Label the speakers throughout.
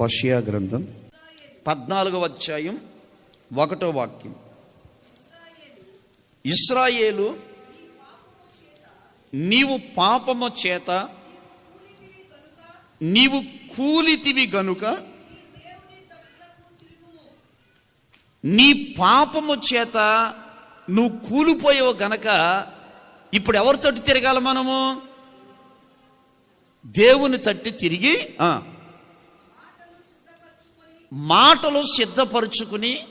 Speaker 1: హోషియా గ్రంథం పద్నాలుగవ అధ్యాయం ఒకటో వాక్యం. ఇస్రాయేలు నీవు పాపము చేత నీవు కూలితివి గనుక నీ పాపము చేత నువ్వు కూలిపోయావు గనక ఇప్పుడు ఎవరితోటి తిరగాల మనము? దేవుని తట్టి తిరిగి మాటలు సిద్ధపరుచుకుని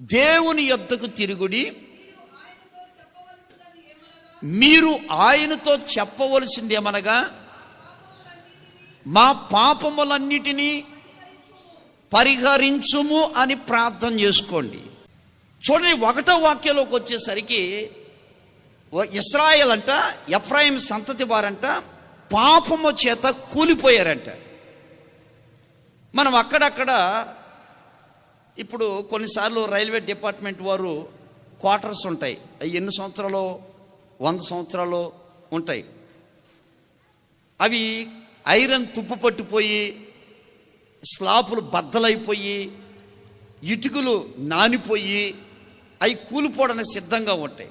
Speaker 1: దేవుని యొద్దకు తిరుగుడి. మీరు ఆయనతో చెప్పవలసింది ఏమనగా మా పాపములన్నిటినీ పరిహరించుము అని ప్రార్థన చేసుకోండి. చూడండి ఒకటో వాక్యంలోకి వచ్చేసరికి ఇస్రాయల్ అంట ఎఫ్రాయిం సంతతి వారంట పాపము చేత కూలిపోయారంట. మనం అక్కడక్కడ ఇప్పుడు కొన్నిసార్లు రైల్వే డిపార్ట్మెంట్ వారు క్వార్టర్స్ ఉంటాయి. అవి ఎన్ని సంవత్సరాలు వంద సంవత్సరాలు ఉంటాయి. అవి ఐరన్ తుప్పు పట్టిపోయి స్లాపులు బద్దలైపోయి ఇటుకలు నానిపోయి అవి కూలిపోవడానికి సిద్ధంగా ఉంటాయి.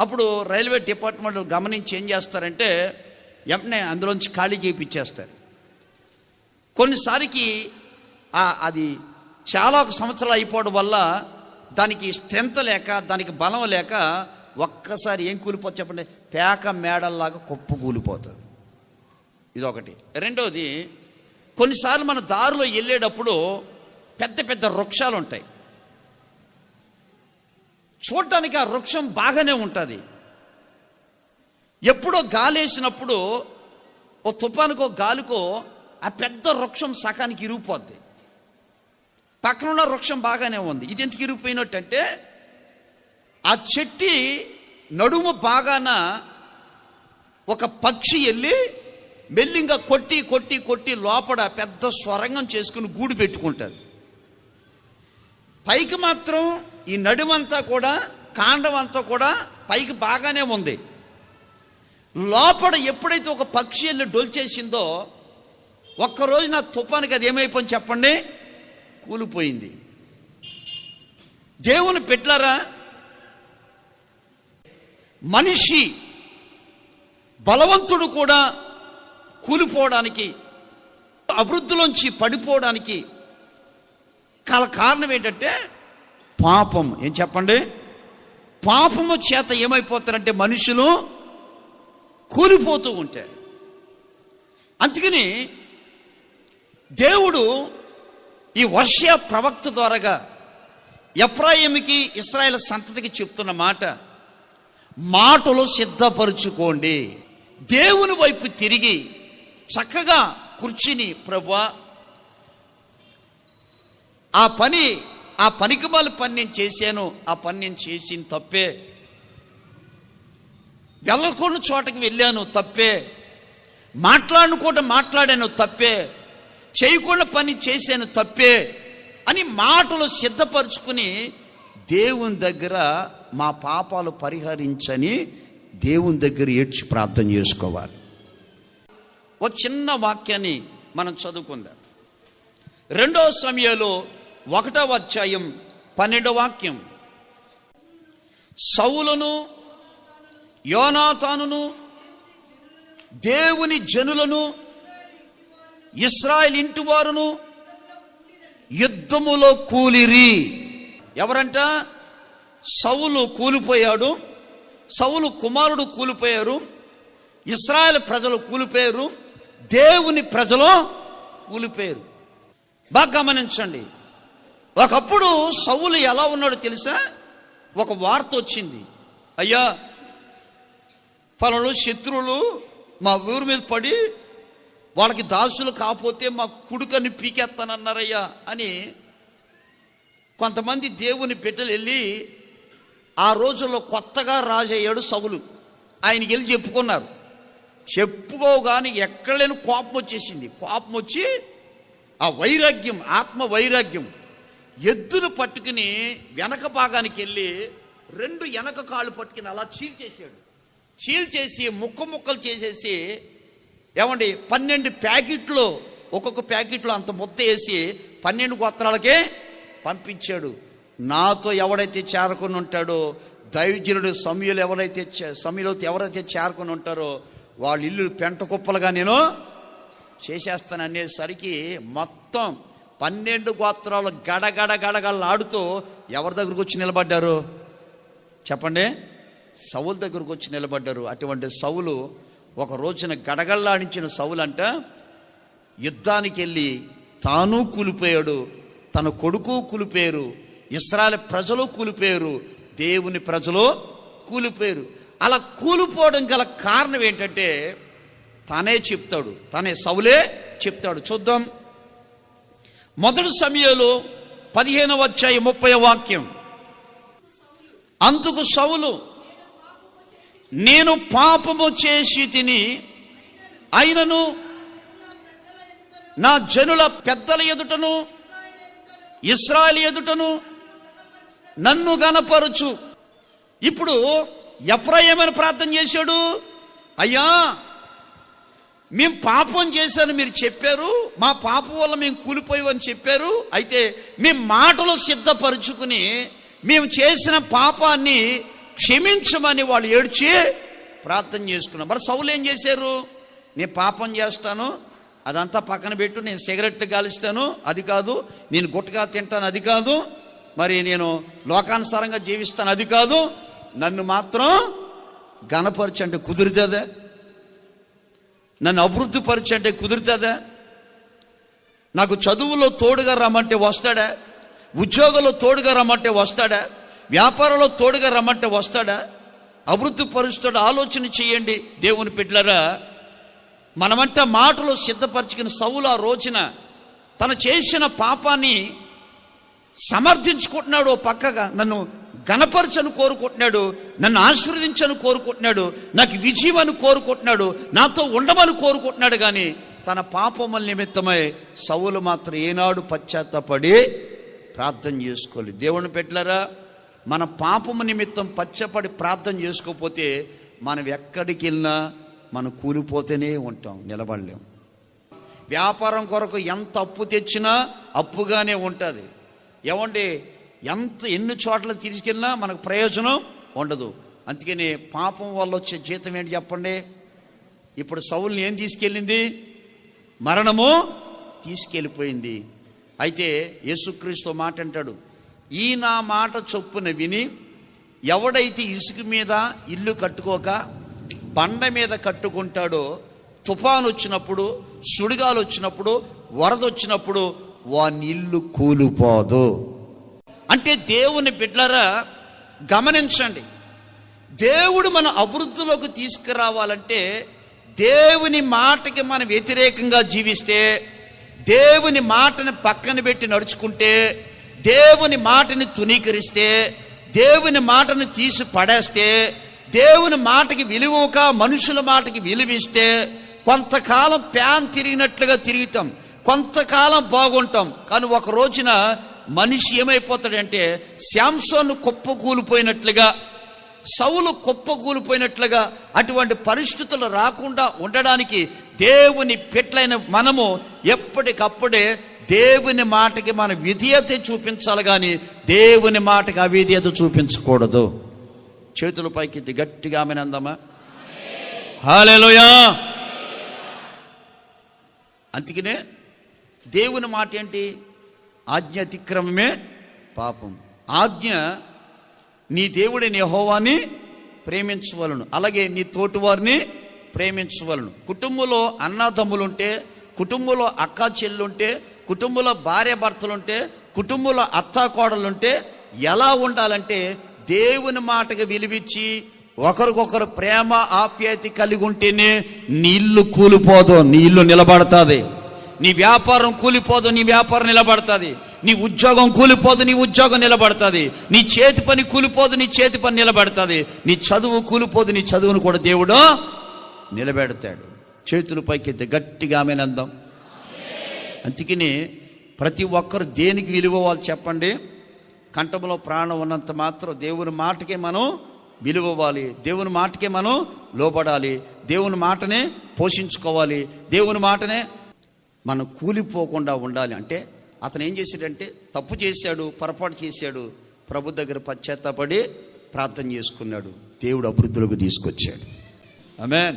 Speaker 1: అప్పుడు రైల్వే డిపార్ట్మెంట్ గమనించి ఏం చేస్తారంటే వెంటనే అందులోంచి ఖాళీ చేయించేస్తారు కొన్నిసారికి అది చాలా సంవత్సరాలు అయిపోవడం వల్ల దానికి స్ట్రెంత్ లేక దానికి బలం లేక ఒక్కసారి ఏం కూలిపోతుంది చెప్పండి? పేక మేడల్లాగా కుప్ప కూలిపోతుంది. ఇదొకటి. రెండవది కొన్నిసార్లు మన దారిలో వెళ్ళేటప్పుడు పెద్ద పెద్ద వృక్షాలు ఉంటాయి చూడటానికి ఆ వృక్షం బాగానే ఉంటుంది. ఎప్పుడో గాలేసినప్పుడు ఓ తుఫానుకో గాలికో ఆ పెద్ద వృక్షం సకానికి ఇరిగిపోద్ది పక్కన ఉన్న వృక్షం బాగానే ఉంది. ఇది ఎందుకు ఇరిగిపోయినట్టంటే ఆ చెట్టి నడుము బాగాన ఒక పక్షి వెళ్ళి మెల్లింగా కొట్టి కొట్టి కొట్టి లోపల పెద్ద స్వరంగం చేసుకుని గూడు పెట్టుకుంటుంది. పైకి మాత్రం ఈ నడుమంతా కూడా కాండం అంతా కూడా పైకి బాగానే ఉంది. లోపల ఎప్పుడైతే ఒక పక్షి వెళ్ళి డొల్చేసిందో ఒక్కరోజు నా తుఫానికి అది ఏమైపోయింది చెప్పండి? కూలిపోయింది. దేవుని పెట్టారా మనిషి బలవంతుడు కూడా కూలిపోవడానికి అభివృద్ధిలోంచి పడిపోవడానికి కల కారణం ఏంటంటే పాపం. ఏం చెప్పండి? పాపము చేత ఏమైపోతారంటే మనుషులు కూలిపోతూ ఉంటారు. అందుకని దేవుడు ఈ వర్ష ప్రవక్త ద్వారాగా ఎఫ్రాయిమికి ఇస్రాయేల్ సంతతికి చెప్తున్న మాట మాటలు సిద్ధపరుచుకోండి. దేవుని వైపు తిరిగి చక్కగా కూర్చుని ప్రభు ఆ పని ఆ పనికిమాల పని నేను చేశాను ఆ పని నేను చేసిన తప్పే. వెళ్ళకూడని చోటకి వెళ్ళాను తప్పే. మాట్లాడుకోవటం మాట్లాడాను తప్పే. చేయకుండా పని చేశాను తప్పే అని మాటలు సిద్ధపరుచుకుని దేవుని దగ్గర మా పాపాలు పరిహరించని దేవుని దగ్గర ఏడ్చి ప్రార్థన చేసుకోవాలి. ఒక చిన్న వాక్యాన్ని మనం చదువుకుందాం. రెండవ సమయంలో ఒకటవ అధ్యాయం పన్నెండవ వాక్యం. సౌలను యోనాతానును దేవుని జనులను ఇస్రాయల్ ఇంటి వారును యుద్ధములో కూలిరి. ఎవరంట? సౌలు కూలిపోయాడు. సౌలు కుమారుడు కూలిపోయారు. ఇస్రాయల్ ప్రజలు కూలిపోయారు. దేవుని ప్రజలు కూలిపోయారు. బాగా గమనించండి. ఒకప్పుడు సౌలు ఎలా ఉన్నాడో తెలుసా? ఒక వార్త వచ్చింది. అయ్యా పలు శత్రువులు మా ఊరి మీద పడి వాళ్ళకి దాసులు కాకపోతే మా కుడుకని పీకేస్తానన్నారయ్యా అని కొంతమంది దేవుని బిడ్డలు వెళ్ళి ఆ రోజుల్లో కొత్తగా రాజయ్యాడు సవులు ఆయనకి వెళ్ళి చెప్పుకున్నారు. చెప్పుకోగానే ఎక్కడ లేని కోపం వచ్చేసింది. కోపం వచ్చి ఆ వైరాగ్యం ఆత్మ వైరాగ్యం ఎద్దును పట్టుకుని వెనక భాగానికి వెళ్ళి రెండు వెనక కాళ్ళు పట్టుకుని అలా చీల్చేసాడు చీల్చేసి ముక్క ముక్కలు చేసేసి ఏమండి పన్నెండు ప్యాకెట్లు ఒక్కొక్క ప్యాకెట్లో అంత ముద్ద వేసి పన్నెండు గోత్రాలకే పంపించాడు. నాతో ఎవడైతే చేరుకొని ఉంటాడో దైవజనుడు సమయులు ఎవరైతే చే- సమయంలో ఎవరైతే చేరుకొని ఉంటారో వాళ్ళ ఇల్లు పెంట కుప్పలుగా నేను చేసేస్తాను అనేసరికి మొత్తం పన్నెండు గోత్రాలు గడగడ గడగడలాడుతూ ఎవరి దగ్గరకు వచ్చి నిలబడ్డారు? చెప్పండి. సౌలు దగ్గరకు వచ్చి నిలబడ్డారు. అటువంటి సౌలు ఒక రోజున గడగళ్ళాడించిన సౌలంట యుద్ధానికి వెళ్ళి తాను కూలిపోయాడు తన కొడుకు కూలిపోయారు ఇస్రాయల్ ప్రజలు కూలిపోయారు దేవుని ప్రజలు కూలిపోయారు. అలా కూలిపోవడం గల కారణం ఏంటంటే తనే చెప్తాడు తనే సౌలే చెప్తాడు. చూద్దాం. మొదటి సమయంలో పదిహేనవ వచ్చాయి ముప్పై వాక్యం. అందుకు సౌలు నేను పాపము చేసి తిని అయినను నా జనుల పెద్దల ఎదుటను ఇస్రాయల్ ఎదుటను నన్ను గనపరచు ఇప్పుడు ఎఫ్రాయిమని ప్రార్థన చేశాడు. అయ్యా మేము పాపం చేశాను మీరు చెప్పారు. మా పాపం వల్ల మేము కూలిపోయామని చెప్పారు. అయితే మీ మాటలు సిద్ధపరుచుకుని మేము చేసిన పాపాన్ని క్షమించమని వాళ్ళు ఏడ్చి ప్రార్థన చేసుకున్నాం మరి సౌలు ఏం చేశారు? నేను పాపం చేస్తాను అదంతా పక్కన పెట్టు నేను సిగరెట్ కాలుస్తాను అది కాదు. నేను గుట్టగా తింటాను అది కాదు. మరి నేను లోకానుసారంగా జీవిస్తాను అది కాదు. నన్ను మాత్రం ఘనపరచంటే కుదురుతుందా? నన్ను అభివృద్ధి పరిచంటే కుదురుతుందా? నాకు చదువులో తోడుగా రమ్మంటే వస్తాడా? ఉద్యోగంలో తోడుగా రమ్మంటే వస్తాడా? వ్యాపారంలో తోడుగా రమ్మంటే వస్తాడా? అభివృద్ధి పరుస్తాడు? ఆలోచన చేయండి. దేవుని బిడ్డలరా మనమంట మాటలు సిద్ధపరచుకున్న సవులు ఆ రోజున తను చేసిన పాపాన్ని సమర్థించుకుంటున్నాడు పక్కగా. నన్ను గణపరచను కోరుకుంటున్నాడు నన్ను ఆశీర్వదించను కోరుకుంటున్నాడు నాకు విజయం అని కోరుకుంటున్నాడు నాతో ఉండమని కోరుకుంటున్నాడు కానీ తన పాపముల నిమిత్తమై సవులు మాత్రం ఏనాడు పశ్చాత్తపడి ప్రార్థన చేసుకోవాలి దేవుని పెట్టలరా మన పాపము నిమిత్తం పచ్చపడి ప్రార్థన చేసుకోకపోతే మనం ఎక్కడికి వెళ్ళినా మనం కూలిపోతేనే ఉంటాం నిలబడలేం. వ్యాపారం కొరకు ఎంత అప్పు తెచ్చినా అప్పుగానే ఉంటుంది. ఏమండి ఎంత ఎన్ని చోట్ల తీసుకెళ్ళినా మనకు ప్రయోజనం ఉండదు. అందుకని పాపం వల్ల వచ్చే జీతం ఏంటి చెప్పండి? ఇప్పుడు సౌల్ని ఏం తీసుకెళ్ళింది? మరణము తీసుకెళ్ళిపోయింది. అయితే యేసుక్రీస్తు మాట అంటాడు ఈ నా మాట చొప్పున విని ఎవడైతే ఇసుక మీద ఇల్లు కట్టుకోక బండ మీద కట్టుకుంటాడో తుఫాన్ వచ్చినప్పుడు సుడిగాలు వచ్చినప్పుడు వరద వచ్చినప్పుడు వాని ఇల్లు కూలిపోదు. అంటే దేవుని బిడ్డరా గమనించండి. దేవుడు మన అభివృద్ధిలోకి తీసుకురావాలంటే దేవుని మాటకి మనం వ్యతిరేకంగా జీవిస్తే దేవుని మాటని పక్కన పెట్టి నడుచుకుంటే దేవుని మాటని తునీకరిస్తే దేవుని మాటని తీసి పడేస్తే దేవుని మాటకి విలువక మనుషుల మాటకి విలువిస్తే కొంతకాలం ప్యాన్ తిరిగినట్లుగా తిరుగుతాం. కొంతకాలం బాగుంటాం. కానీ ఒక రోజున మనిషి ఏమైపోతాడంటే శాంసోన్ కుప్పకూలిపోయినట్లుగా సౌలు కుప్పకూలిపోయినట్లుగా అటువంటి పరిస్థితులు రాకుండా ఉండడానికి దేవుని పెట్లైన మనము ఎప్పటికప్పుడే దేవుని మాటకి మన విధేయత చూపించాలి కానీ దేవుని మాటకి అవిధేయత చూపించకూడదు. చేతుల పైకి గట్టిగా ఆమె అందమా హాలేలోయా అందుకనే దేవుని మాట ఏంటి? ఆజ్ఞ అతిక్రమమే పాపం. ఆజ్ఞ నీ దేవుడి నిహోవాన్ని ప్రేమించవలను. అలాగే నీ తోటివారిని ప్రేమించవలను. కుటుంబంలో అన్నదమ్ములుంటే కుటుంబంలో అక్క చెల్లుంటే కుటుంబంలో భార్య భర్తలుంటే కుటుంబంలో అత్తా కోడలుంటే ఎలా ఉండాలంటే దేవుని మాటకు విలువిచ్చి ఒకరికొకరు ప్రేమ ఆప్యాయత కలిగి ఉంటేనే నీ ఇల్లు కూలిపోదు నీ ఇల్లు నిలబడుతుంది. నీ వ్యాపారం కూలిపోదు నీ వ్యాపారం నిలబడుతుంది. నీ ఉద్యోగం కూలిపోదు నీ ఉద్యోగం నిలబడుతుంది. నీ చేతి పని కూలిపోదు నీ చేతి పని నిలబడుతుంది. నీ చదువు కూలిపోదు నీ చదువును కూడా దేవుడు నిలబెడతాడు. చేతులు పైకి గట్టిగా ఆమె అందాం అందుకని ప్రతి ఒక్కరు దేనికి విలువ వాళ్ళు చెప్పండి? కంఠంలో ప్రాణం ఉన్నంత మాత్రం దేవుని మాటకే మనం విలువవ్వాలి. దేవుని మాటకే మనం లోపడాలి దేవుని మాటనే పోషించుకోవాలి. దేవుని మాటనే మనం కూలిపోకుండా ఉండాలి. అంటే అతను ఏం చేశాడంటే తప్పు చేశాడు పొరపాటు చేశాడు. ప్రభు దగ్గర పశ్చాత్తాపడి ప్రార్థన చేసుకున్నాడు. దేవుడు అభివృద్ధిలోకి తీసుకొచ్చాడు. ఆమెన్.